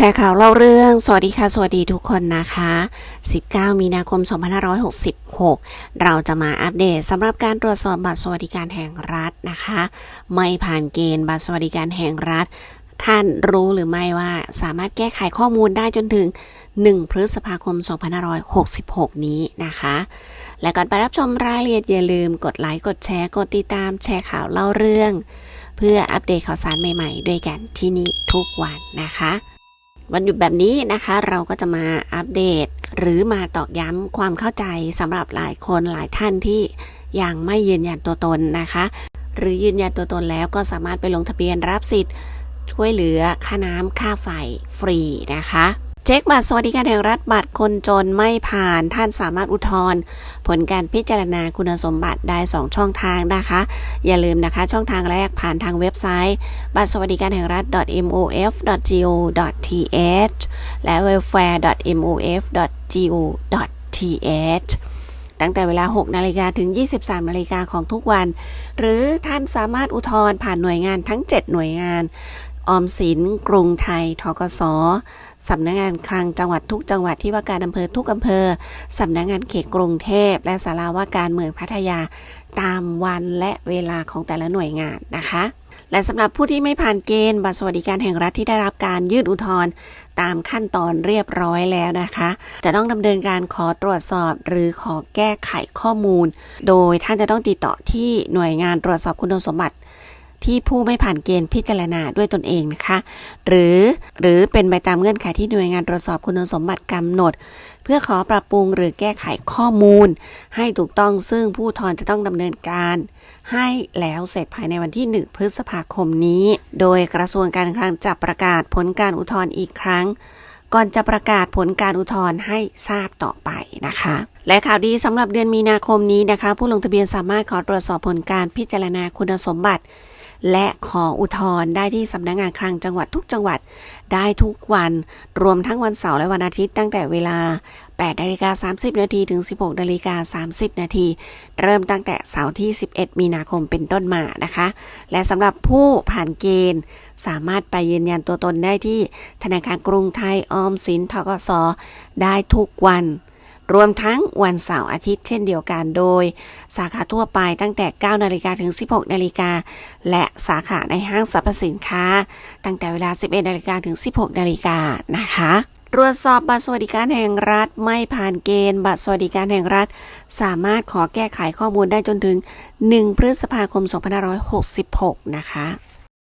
แชร์ข่าวเล่าเรื่อง สวัสดีค่ะ สวัสดีทุกคนนะคะ 19 มีนาคม 2566 เราจะมาอัปเดตสำหรับการตรวจสอบบัตรสวัสดิการแห่งรัฐนะคะ ไม่ผ่านเกณฑ์บัตรสวัสดิการแห่งรัฐ ท่านรู้หรือไม่ว่าสามารถแก้ไขข้อมูลได้จนถึง 1 พฤษภาคม 2566 นี้นะคะ และก่อนไปรับชมรายละเอียดอย่าลืมกดไลค์ กดแชร์ กดติดตาม แชร์ข่าวเล่าเรื่อง เพื่ออัปเดตข่าวสารใหม่ ๆ ด้วยกันที่นี่ทุกวันนะคะ วันหยุดแบบนี้นะคะ เราก็จะมาอัปเดต หรือมาตอกย้ำความเข้าใจสำหรับหลายคนหลายท่านที่ยังไม่ยืนยันตัวตนนะคะ หรือยืนยันตัวตนแล้วก็สามารถไปลงทะเบียนรับสิทธิ์ช่วยเหลือค่าน้ำค่าไฟฟรีนะคะ เช็คบัตรสวัสดิการแห่งรัฐบัตรคนจนไม่ผ่านท่านสามารถอุทธรณ์ผลการพิจารณาคุณสมบัติได้ 2 ช่องทางนะคะ อย่าลืมนะคะช่องทางแรกผ่านทางเว็บไซต์ บัตรสวัสดิการแห่งรัฐ mof.go.th และ welfare.mof.go.th ตั้งแต่เวลา 6 นาฬิกาถึง 23 นาฬิกาของทุกวัน หรือท่านสามารถอุทธรณ์ผ่านหน่วยงานทั้ง 7 หน่วยงาน ออมสิน กรุงไทย ทกสสำนักงานคลังจังหวัดทุกจังหวัดที่ว่าการอำเภอทุกอำเภอสำนักงานเขตกรุงเทพ และสาราว่าการเมืองพัทยา ตามวันและเวลาของแต่ละหน่วยงานนะคะ และสำหรับผู้ที่ไม่ผ่านเกณฑ์บัตรสวัสดิการแห่งรัฐที่ได้รับการยื่นอุทธรณ์ตามขั้นตอนเรียบร้อยแล้วนะคะ จะต้องดำเนินการขอตรวจสอบหรือขอแก้ไขข้อมูล โดยท่านจะต้องติดต่อที่หน่วยงานตรวจสอบคุณสมบัติ ที่ผู้ไม่ผ่านเกณฑ์พิจารณาด้วยตนเองนะคะ หรือหรือเป็นไปตามเงื่อนไขที่หน่วยงานตรวจสอบคุณสมบัติกำหนด เพื่อขอปรับปรุงหรือแก้ไขข้อมูล ให้ถูกต้องซึ่งผู้อุทธรณ์จะต้องดำเนินการ ให้แล้วเสร็จภายในวันที่ 1 พฤษภาคมนี้ โดยกระทรวงการคลังจะประกาศผลการอุทธรณ์อีกครั้งก่อนจะประกาศผลการอุทธรณ์ให้ทราบต่อไปนะคะ และข่าวดีสำหรับเดือนมีนาคมนี้นะคะ ผู้ลงทะเบียนสามารถขอตรวจสอบผลการพิจารณาคุณสมบัติ และขออุทธรณ์ได้ที่สำนักงานคลังจังหวัดทุกจังหวัดได้ทุกวัน รวมทั้งวันเสาร์และวันอาทิตย์ตั้งแต่เวลา8นาฬิกา30 นาทีถึง 16นาฬิกา30 นาที เริ่มตั้งแต่เสาร์ที่ 11 มีนาคมเป็นต้นมานะคะ และสำหรับผู้ผ่านเกณฑ์ สามารถไปยืนยันตัวตนได้ที่ธนาคารกรุงไทยออมสินทกสได้ทุกวัน รวมทั้งวันเสาร์อาทิตย์เช่นเดียวกันโดย สาขาทั่วไปตั้งแต่ 9 นาฬิกาถึง 16 นาฬิกา และสาขาในห้างสรรพสินค้า ตั้งแต่เวลา 11 นาฬิกาถึง 16 นาฬิกานะคะตรวจสอบบัตรสวัสดิการแห่งรัฐไม่ผ่านเกณฑ์ บัตรสวัสดิการแห่งรัฐ สามารถขอแก้ไขข้อมูลได้จนถึง 1 พฤษภาคม 2566 นะคะ